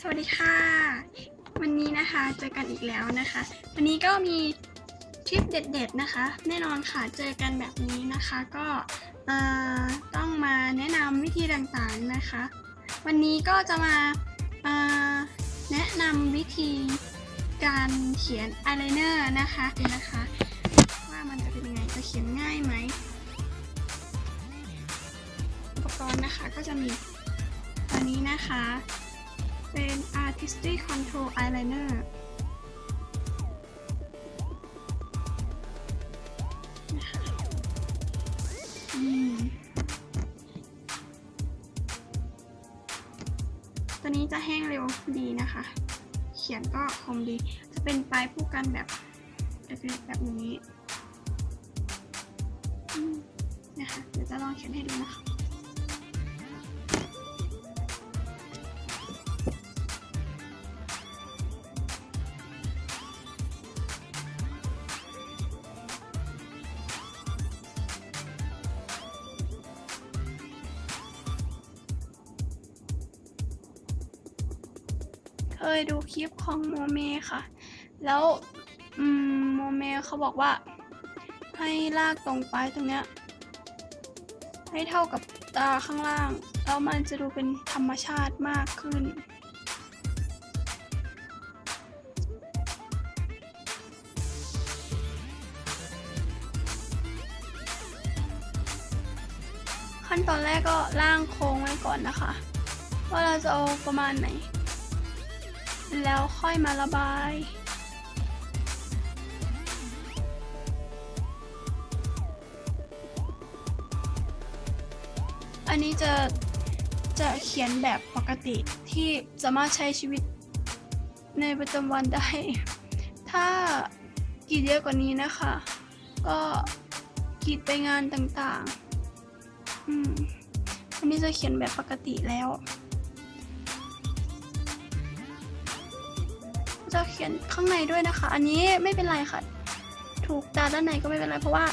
สวัสดีค่ะ วันนี้นะคะเจอกันอีกแล้วนะคะ วันนี้ก็มีทริปเด็ด ๆนะคะ แน่นอนค่ะเจอกันแบบนี้นะคะ ก็ต้องมาแนะนำวิธีต่างๆนะคะ วันนี้ก็จะมาแนะนำวิธีการเขียนอายไลเนอร์นะคะนะคะ ว่ามันจะเป็นยังไงจะเขียนง่ายไหมอุปกรณ์นะคะก็จะมีตัวนี้นะคะ เป็น Artistic Control Eyeliner ตัวนี้จะแห้งเร็วดีนะคะ เขียนก็คมดี จะเป็นปลายผู้กันแบบเล็กๆแบบนี้นะคะ เดี๋ยวจะลองเขียนให้ดูนะคะ เคยดูคลิปของโมเมค่ะ แล้วอืมโมเมเขาบอกว่า ให้ลากตรงปลายตรงเนี้ยให้เท่ากับตาข้างล่าง แล้วมันจะดูเป็นธรรมชาติมากขึ้น ขั้นตอนแรกก็ล่างโค้งไว้ก่อนนะคะ ว่าเราจะเอาประมาณไหน แล้วค่อยมาระบายอันนี้จะจะเขียนแบบปกติที่สามารถใช้ชีวิตในประจำวันได้ ถ้ากีดเยอะกว่านี้นะคะ ก็กีดไปงานต่างๆ อืม อันนี้จะเขียนแบบปกติแล้ว จะเขียนข้างในด้วยนะคะ อันนี้ไม่เป็นไรค่ะ ถูกตาด้านในก็ไม่เป็นไรเพราะว่า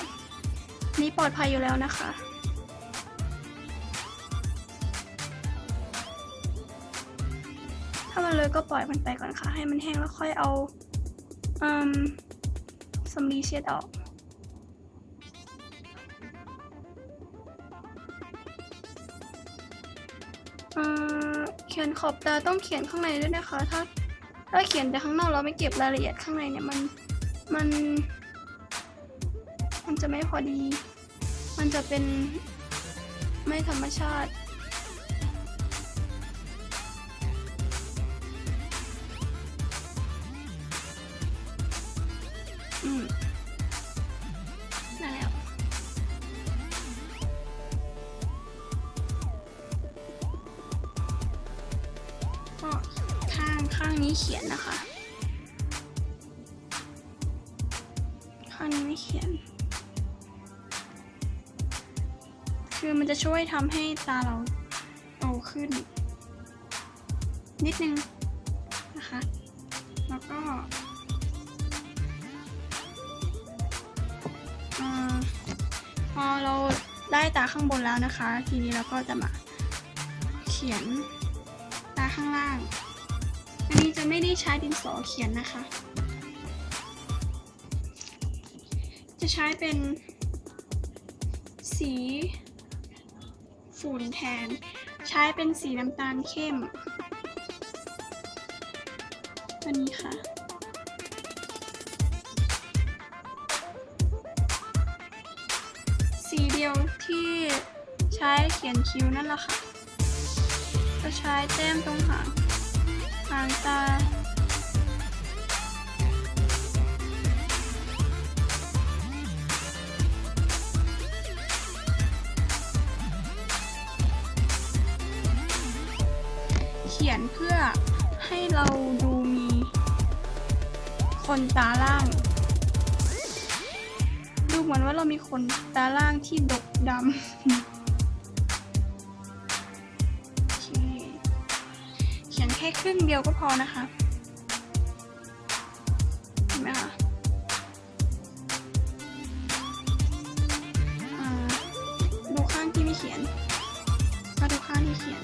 นี่ปลอดภัยอยู่แล้วนะคะ ถ้ามันเลยก็ปล่อยมันไปก่อนค่ะ ให้มันแห้งแล้วค่อยเอาอืมสำลีเช็ดออกเขียนขอบตาต้องเขียนข้างในด้วยนะคะ ถ้า ถ้าเขียนแต่ข้างนอกเราไม่เก็บรายละเอียดข้างในเนี่ยมันมัน มันจะไม่พอดี มันจะเป็นไม่ธรรมชาติางข้างนี้เขียนนะคะ ข้างนี้ไม่เขียน คือมันจะช่วยทำให้ตาเราโตขึ้น นิดนึงนะคะ แล้วก็พอเราได้ตาข้างบนแล้วนะคะ ทีนี้เราก็จะมาเขียนตาข้างล่าง อันนี้จะไม่ได้ใช้ดินสอเขียนนะคะ จะใช้เป็นสีฝุ่นแทน ใช้เป็นสีน้ำตาลเข้มตัวนี้ค่ะสีเดียวที่ใช้เขียนคิ้วนั่นแหละค่ะก็ใช้แต้มตรงหาง หางตา เขียนเพื่อให้เราดูมีคนตาล่าง ดูเหมือนว่าเรามีคนตาล่างที่ดกดำ ยนแค่ครึ่งเดียวก็พอนะคะ เห็นไหมคะดูข้างที่ไม่เขียนมาดูข้างที่เขียน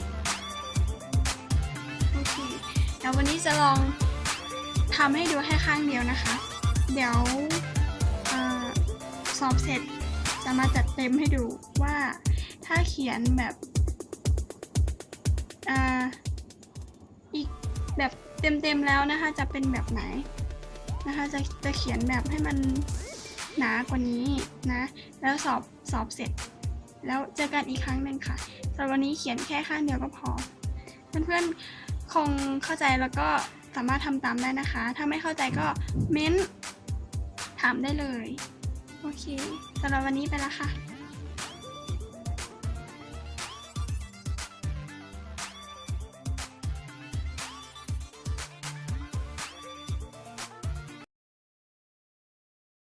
โอเคแต่วันนี้จะลองทำให้ดูแค่ข้างเดียวนะคะ เดี๋ยวสอบเสร็จจะมาจัดเต็มให้ดูว่าถ้าเขียนแบบอ่า แบบเต็มๆแล้วนะคะ จะเป็นแบบไหนนะคะ จะจะเขียนแบบให้มันหนากว่านี้นะ แล้วสอบสอบเสร็จ แล้วเจอกันอีกครั้งหนึ่งค่ะสำหรับวันนี้เขียนแค่ข้างเดียวก็พอ เพื่อนๆคงเข้าใจแล้วก็สามารถทำตามได้นะคะ ถ้าไม่เข้าใจก็เม้นถามได้เลย โอเคสำหรับวันนี้ไปแล้วค่ะ